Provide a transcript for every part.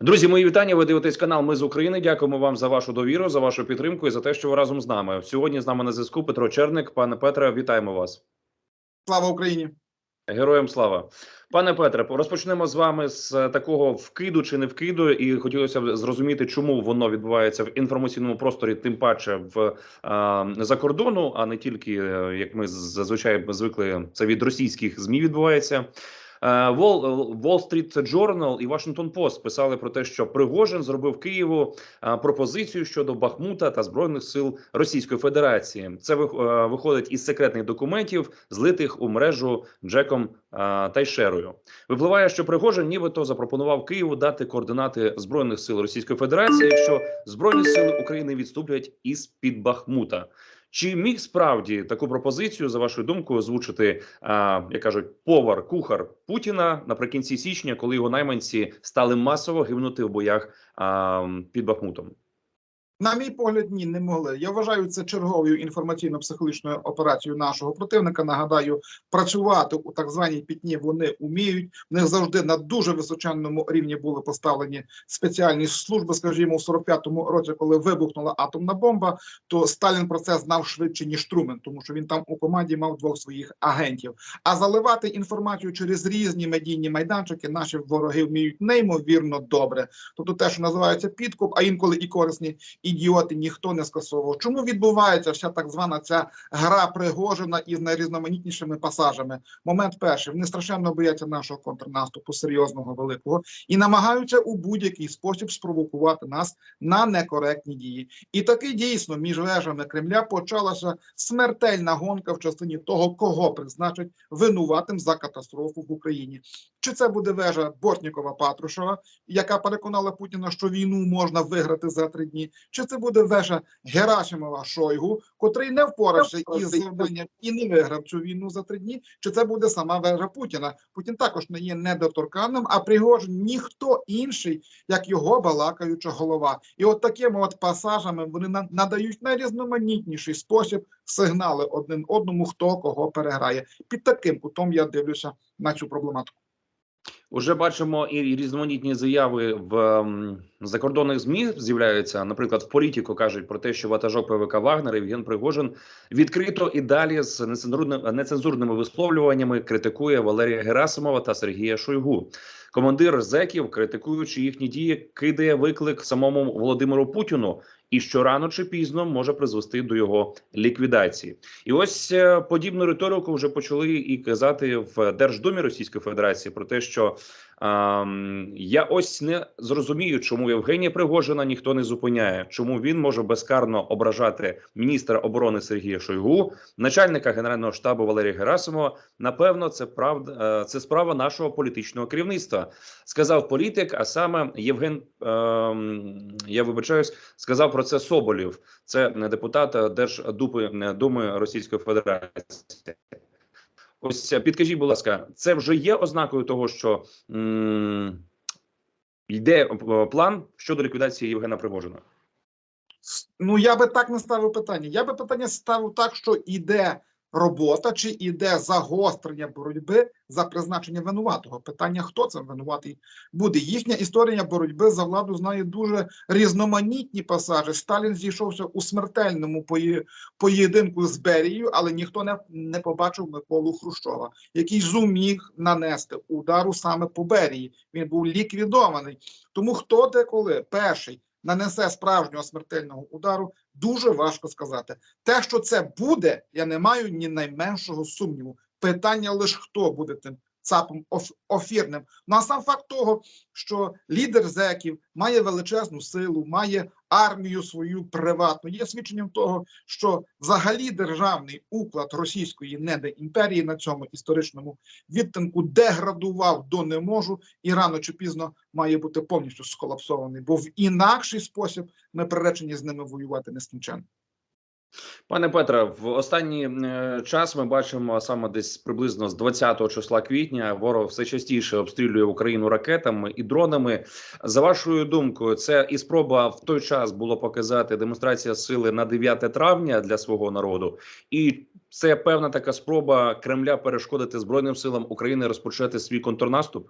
Друзі, мої вітання. Ви дивитесь канал Ми з України. Дякуємо вам за вашу довіру, за вашу підтримку і за те, що ви разом з нами. Сьогодні з нами на зв'язку Петро Черник. Пане Петре, вітаємо вас. Слава Україні! Героям слава, пане Петре. Розпочнемо з вами з такого вкиду чи не вкиду, і хотілося б зрозуміти, чому воно відбувається в інформаційному просторі, тим паче в е, за кордону, а не тільки е, як ми зазвичай звикли це від російських змі відбувається. Е, Wall, Wall Street Journal і Washington Post писали про те, що Пригожин зробив Києву е, пропозицію щодо Бахмута та збройних сил Російської Федерації. Це вих- е, виходить із секретних документів, злитих у мережу Джеком е, Тайшерою. Випливає, що Пригожин нібито запропонував Києву дати координати збройних сил Російської Федерації, якщо збройні сили України відступлять із під Бахмута. Чи міг справді таку пропозицію, за вашою думкою, озвучити, а, як кажуть, повар, кухар Путіна наприкінці січня, коли його найманці стали масово гинути в боях а, під Бахмутом? На мій погляд, ні, не могли. Я вважаю це черговою інформаційно-психологічною операцією нашого противника. Нагадаю, працювати у так званій пітні вони вміють. В них завжди на дуже височенному рівні були поставлені спеціальні служби. Скажімо, у 45-му році, коли вибухнула атомна бомба, то Сталін про це знав швидше ніж Трумен, тому що він там у команді мав двох своїх агентів. А заливати інформацію через різні медійні майданчики наші вороги вміють неймовірно добре. Тобто, те, що називається підкуп, а інколи і корисні ідіоти ніхто не скасовував. Чому відбувається вся так звана ця гра Пригожина із найрізноманітнішими пасажами? Момент перший вони страшенно бояться нашого контрнаступу, серйозного великого, і намагаються у будь-який спосіб спровокувати нас на некоректні дії. І таки дійсно між вежами Кремля почалася смертельна гонка в частині того, кого призначать винуватим за катастрофу в Україні. Чи це буде вежа Бортнікова Патрушева, яка переконала Путіна, що війну можна виграти за три дні? Чи це буде вежа Герасимова Шойгу, котрий не впорався із завданням і не виграв цю війну за три дні? Чи це буде сама вежа Путіна? Путін також не є недоторканним, а Пригожин ніхто інший, як його балакаюча голова. І от такими от пасажами вони на- надають найрізноманітніший спосіб сигнали один одному, хто кого переграє. Під таким кутом я дивлюся на цю проблематику. Уже бачимо і різноманітні заяви в закордонних змі з'являються. Наприклад, в політику кажуть про те, що ватажок ПВК Вагнер Євген Пригожин відкрито і далі з нецензурними, висловлюваннями критикує Валерія Герасимова та Сергія Шойгу. Командир зеків, критикуючи їхні дії, кидає виклик самому Володимиру Путіну, і що рано чи пізно може призвести до його ліквідації. І ось е, подібну риторику вже почали і казати в Держдумі Російської Федерації про те, що я ось не зрозумію, чому Євгенія Пригожина ніхто не зупиняє, чому він може безкарно ображати міністра оборони Сергія Шойгу, начальника генерального штабу Валерія Герасимова. Напевно, це правда, е, це справа нашого політичного керівництва, сказав політик. А саме Євген, ем, я вибачаюсь, сказав про це Соболєв. Це депутат Держдуми Думи Російської Федерації. Ось е, підкажіть, будь ласка, це вже є ознакою того, що йде е, план щодо ліквідації Євгена Пригожина? Ну, я би так не ставив питання. Я би питання ставив так, що іде робота, чи іде загострення боротьби за призначення винуватого. Питання, хто цим винуватий буде. Їхня історія боротьби за владу знає дуже різноманітні пасажі. Сталін зійшовся у смертельному поєдинку з Берією, але ніхто не, не побачив Миколу Хрущова, який зуміг нанести удару саме по Берії. Він був ліквідований. Тому хто деколи перший нанесе справжнього смертельного удару, дуже важко сказати. Те, що це буде, я не маю ні найменшого сумніву. Питання лише хто буде тим цапом офірним. Ну а сам факт того, що лідер зеків має величезну силу, має армію свою приватну, є свідченням того, що взагалі державний уклад російської неде імперії на цьому історичному відтинку деградував до не можу і рано чи пізно має бути повністю сколапсований, бо в інакший спосіб ми приречені з ними воювати нескінченно. Пане Петре, в останній е, час ми бачимо саме десь приблизно з 20 числа квітня ворог все частіше обстрілює Україну ракетами і дронами. За вашою думкою, це і спроба в той час було показати демонстрація сили на 9 травня для свого народу, і це певна така спроба Кремля перешкодити збройним силам України розпочати свій контрнаступ.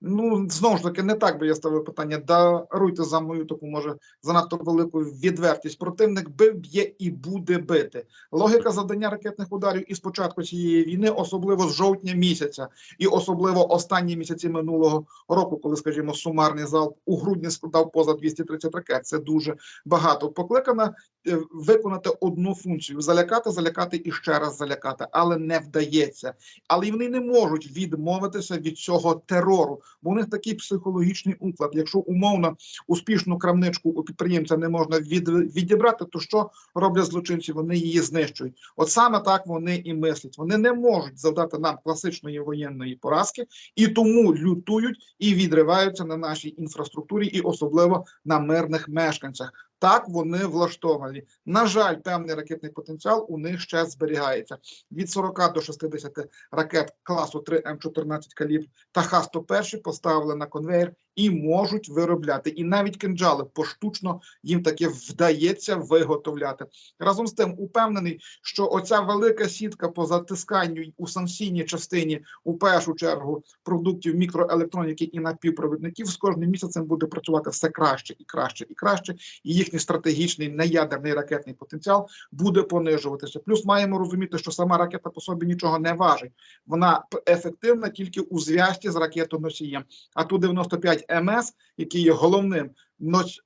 Ну знову ж таки, не так би я ставив питання. Даруйте за мою таку може занадто велику відвертість. Противник бив, б'є і буде бити. Логіка завдання ракетних ударів із початку цієї війни, особливо з жовтня місяця, і особливо останні місяці минулого року, коли, скажімо, сумарний залп у грудні складав поза 230 ракет. Це дуже багато. Покликана е, виконати одну функцію: залякати, залякати і ще раз залякати, але не вдається. Але вони не можуть відмовитися від цього терору, бо у них такий психологічний уклад. Якщо умовно успішну крамничку у підприємця не можна від, відібрати, то що роблять злочинці? Вони її знищують. От саме так вони і мислять. Вони не можуть завдати нам класичної воєнної поразки і тому лютують і відриваються на нашій інфраструктурі, і особливо на мирних мешканцях. Так вони влаштовані. На жаль, певний ракетний потенціал у них ще зберігається від 40 до 60 ракет класу 3 М14 калібр та Х-101 поставили на конвейер і можуть виробляти. І навіть кинджали поштучно їм таки вдається виготовляти. Разом з тим, упевнений, що оця велика сітка по затисканню у санкційній частині, у першу чергу, продуктів мікроелектроніки і напівпровідників з кожним місяцем буде працювати все краще і краще і краще. І їхній стратегічний неядерний ракетний потенціал буде понижуватися. Плюс маємо розуміти, що сама ракета по собі нічого не важить. Вона ефективна тільки у зв'язці з ракетоносієм. А ту 95 МС, який є головним носієм хас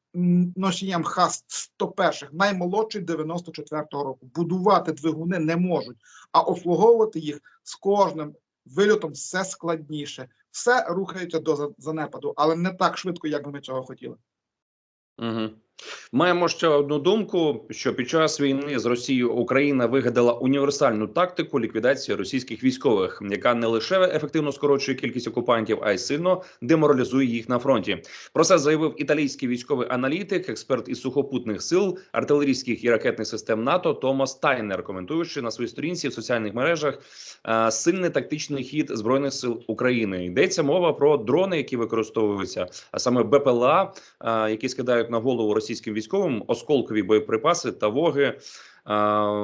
носієм Х-101, наймолодший 94-го року. Будувати двигуни не можуть, а обслуговувати їх з кожним вильотом все складніше. Все рухається до занепаду, але не так швидко, як би ми цього хотіли. Угу. Маємо ще одну думку: що під час війни з Росією Україна вигадала універсальну тактику ліквідації російських військових, яка не лише ефективно скорочує кількість окупантів, а й сильно деморалізує їх на фронті. Про це заявив італійський військовий аналітик, експерт із сухопутних сил, артилерійських і ракетних систем НАТО Томас Тайнер, коментуючи на своїй сторінці в соціальних мережах е, сильний тактичний хід збройних сил України. Йдеться мова про дрони, які використовуються, а саме БПЛА, е, які скидають на голову російським військовим осколкові боєприпаси та воги е,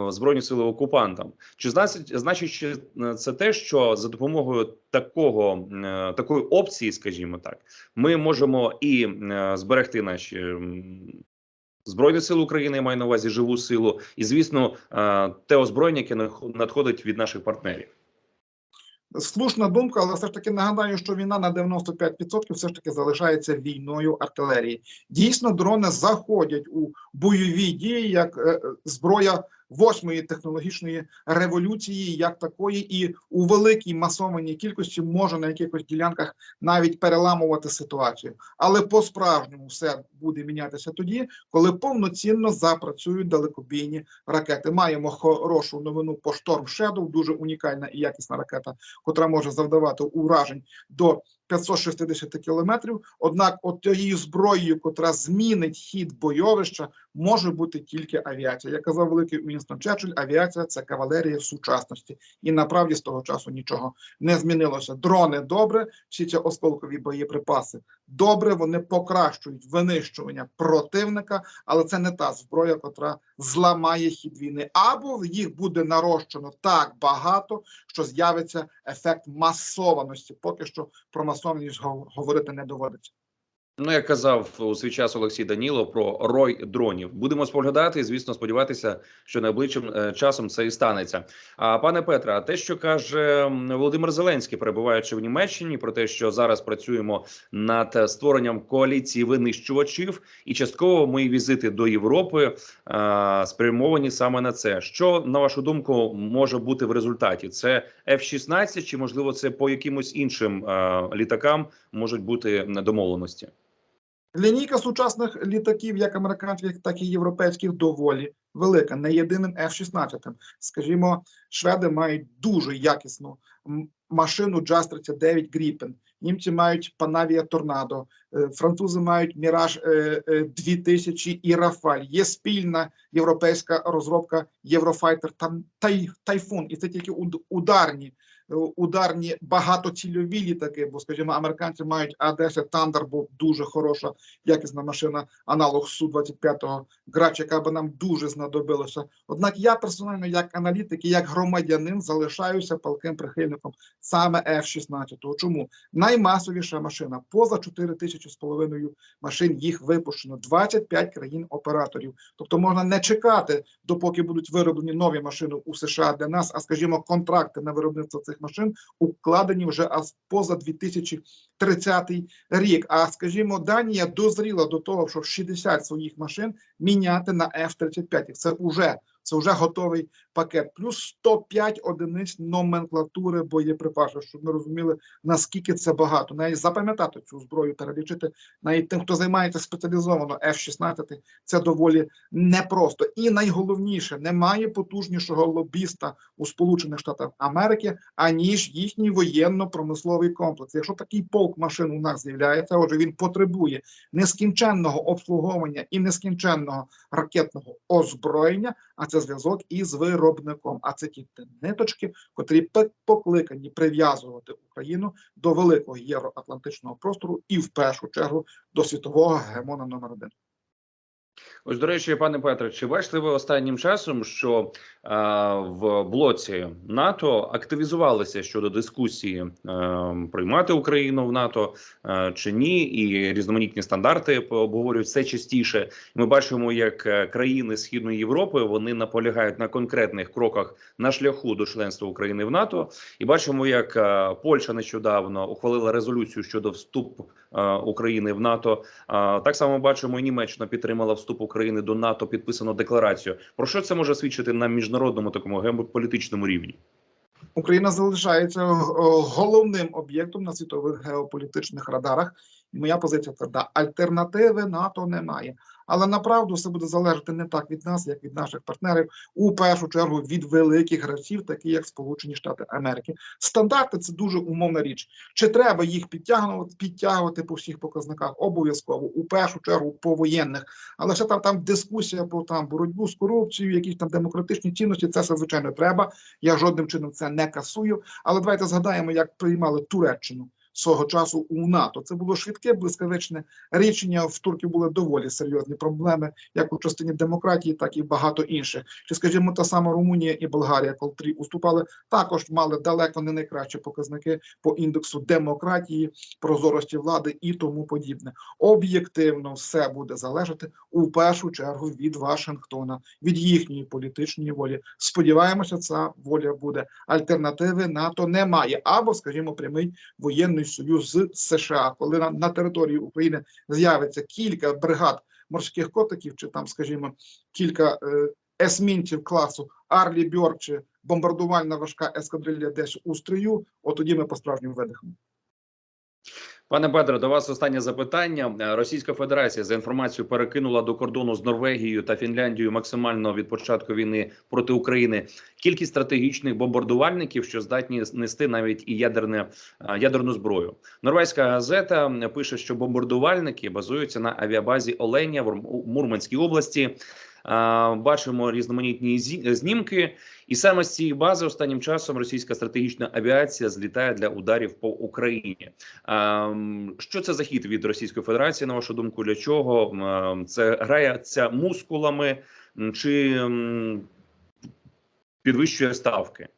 збройні сили окупантам. Чи значить, значить е, це те, що за допомогою такого е, такої опції, скажімо так, ми можемо і зберегти наші. Збройні сили України я маю на увазі живу силу, і звісно, те озброєння, яке надходить від наших партнерів. Слушна думка, але все ж таки нагадаю, що війна на 95% все ж таки залишається війною артилерії. Дійсно, дрони заходять у бойові дії як е, е, зброя восьмої технологічної революції, як такої, і у великій масованій кількості може на якихось ділянках навіть переламувати ситуацію. Але по-справжньому все буде мінятися тоді, коли повноцінно запрацюють далекобійні ракети. Маємо хорошу новину по Storm Shadow, дуже унікальна і якісна ракета, котра може завдавати уражень до 560 кілометрів. Однак, от тією зброєю, котра змінить хід бойовища, може бути тільки авіація. Як казав великий Уінстон Черчилль, авіація це кавалерія в сучасності, і направді з того часу нічого не змінилося. Дрони добре, всі ці осколкові боєприпаси добре. Вони покращують винищування противника, але це не та зброя, котра зламає хід війни, або їх буде нарощено так багато, що з'явиться ефект масованості. Поки що про масованість гов- говорити не доводиться. Ну, як казав у свій час Олексій Даніло про рой дронів. Будемо споглядати і, звісно, сподіватися, що найближчим е, часом це і станеться. А пане Петре, а те, що каже Володимир Зеленський, перебуваючи в Німеччині, про те, що зараз працюємо над створенням коаліції винищувачів, і частково мої візити до Європи е, спрямовані саме на це. Що на вашу думку може бути в результаті? Це F-16 чи можливо це по якимось іншим е, літакам можуть бути домовленості? Лінійка сучасних літаків, як американських, так і європейських, доволі велика. Не єдиним F-16. Скажімо, шведи мають дуже якісну машину JAS 39 Gripen. Німці мають Panavia Tornado, е, французи мають Mirage е, е, 2000 і Rafale. Є спільна європейська розробка Eurofighter там тай, Typhoon, і це тільки уд- ударні ударні багатоцільові літаки, бо, скажімо, американці мають А-10 Thunderbolt, дуже хороша, якісна машина, аналог Су-25 Грач, яка би нам дуже знадобилася. Однак я персонально, як аналітик і як громадянин, залишаюся палким прихильником саме F-16. Чому? Наймасовіша машина, поза 4 тисячі з половиною машин їх випущено, 25 країн-операторів. Тобто можна не чекати, допоки будуть вироблені нові машини у США для нас, а скажімо, контракти на виробництво цих машин укладені вже аж поза 2030 рік. А скажімо, Данія дозріла до того, щоб 60 своїх машин міняти на F-35. І Це вже це вже готовий пакет, плюс 105 одиниць номенклатури боєприпасів, щоб ми розуміли наскільки це багато. Навіть запам'ятати цю зброю, перелічити навіть тим, хто займається спеціалізовано F-16, це доволі непросто. І найголовніше, немає потужнішого лобіста у Сполучених Штатах Америки, аніж їхній воєнно-промисловий комплекс. Якщо такий полк машин у нас з'являється, отже, він потребує нескінченного обслуговування і нескінченного ракетного озброєння. А це зв'язок із виробником. А це ті ниточки, котрі покликані прив'язувати Україну до великого євроатлантичного простору і в першу чергу до світового гегемона номер один. Ось, до речі, пане Петре, чи бачите ви останнім часом, що е, в блоці НАТО активізувалися щодо дискусії е, приймати Україну в НАТО е, чи ні, і різноманітні стандарти обговорюють все частіше. Ми бачимо, як е, країни Східної Європи вони наполягають на конкретних кроках на шляху до членства України в НАТО, і бачимо, як е, Польща нещодавно ухвалила резолюцію щодо вступу е, України в НАТО. А, Так само бачимо, і Німеччина підтримала вступ України до НАТО, підписано декларацію. Про що це може свідчити на міжнародному такому геополітичному рівні? Україна залишається е, головним об'єктом на світових геополітичних радарах. Моя позиція тверда: альтернативи НАТО немає. Але направду все буде залежати не так від нас, як від наших партнерів, у першу чергу від великих гравців, такі як Сполучені Штати Америки. Стандарти це дуже умовна річ. Чи треба їх підтягувати, підтягувати по всіх показниках? Обов'язково у першу чергу по воєнних. Але ще там там дискусія про там боротьбу з корупцією, якісь там демократичні цінності. Це все звичайно треба. Я жодним чином це не касую. Але давайте згадаємо, як приймали Туреччину свого часу у НАТО. Це було швидке, блискавичне рішення. В турків були доволі серйозні проблеми, як у частині демократії, так і багато інших. Чи, скажімо, та сама Румунія і Болгарія, котрі уступали, також мали далеко не найкращі показники по індексу демократії, прозорості влади і тому подібне. Об'єктивно все буде залежати у першу чергу від Вашингтона, від їхньої політичної волі. Сподіваємося, ця воля буде. Альтернативи НАТО немає, або, скажімо, прямий воєнний союз з США, коли на, на території України з'явиться кілька бригад морських котиків, чи там, скажімо, кілька е, есмінців класу Арлі Бьор чи бомбардувальна важка ескадрилья десь у стрію, от тоді ми по справжньому видихнемо. Пане Петре, до вас останнє запитання. Е, Російська Федерація за інформацією перекинула до кордону з Норвегією та Фінляндією максимально від початку війни проти України кількість стратегічних бомбардувальників, що здатні нести навіть і ядерне е, ядерну зброю. Норвезька газета пише, що бомбардувальники базуються на авіабазі Оленя в Мурманській області. Бачимо різноманітні знімки, і саме з цієї бази останнім часом російська стратегічна авіація злітає для ударів по Україні. Що це за хід від Російської Федерації? На вашу думку, для чого це грається мускулами чи підвищує ставки?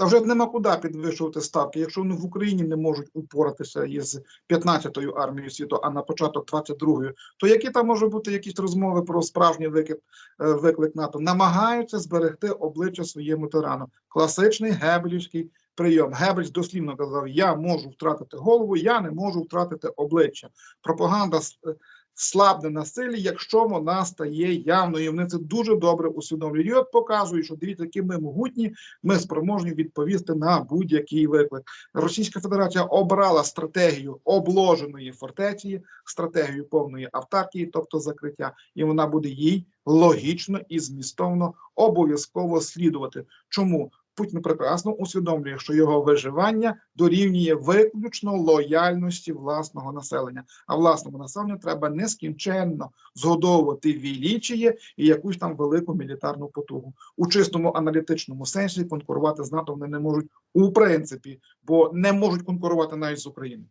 Та вже нема куди підвищувати ставки. Якщо вони в Україні не можуть упоратися із 15-ю армією світу, а на початок 22-ї, то які там можуть бути якісь розмови про справжній викид, е, виклик НАТО? Намагаються зберегти обличчя своєму тирану. Класичний гебелівський прийом. Гебельс дослівно казав: Я можу втратити голову, я не можу втратити обличчя. Пропаганда е, слабне на силі, якщо вона стає явною. Вони це дуже добре усвідомлюють. І от показують, що дивіться, які ми могутні, ми спроможні відповісти на будь-який виклик. Російська Федерація обрала стратегію обложеної фортеці, стратегію повної автаркії, тобто закриття, і вона буде їй логічно і змістовно обов'язково слідувати. Чому? Путін прекрасно усвідомлює, що його виживання дорівнює виключно лояльності власного населення. А власному населенню треба нескінченно згодовувати вілічіє і якусь там велику мілітарну потугу. У чистому аналітичному сенсі конкурувати з НАТО вони не можуть у принципі, бо не можуть конкурувати навіть з Україною.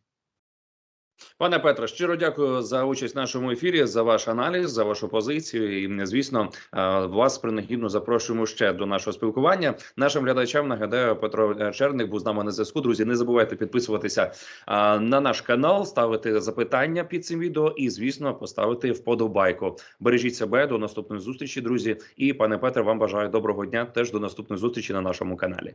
Пане Петро, щиро дякую за участь в нашому ефірі, за ваш аналіз, за вашу позицію. І звісно, е, вас принагідно запрошуємо ще до нашого спілкування. Нашим глядачам нагадаю, Петро Черник був з нами на зв'язку. Друзі, не забувайте підписуватися е, на наш канал, ставити запитання під цим відео і, звісно, поставити вподобайку. Бережіть себе до наступної зустрічі, друзі. І пане Петре, вам бажаю доброго дня. Теж до наступної зустрічі на нашому каналі.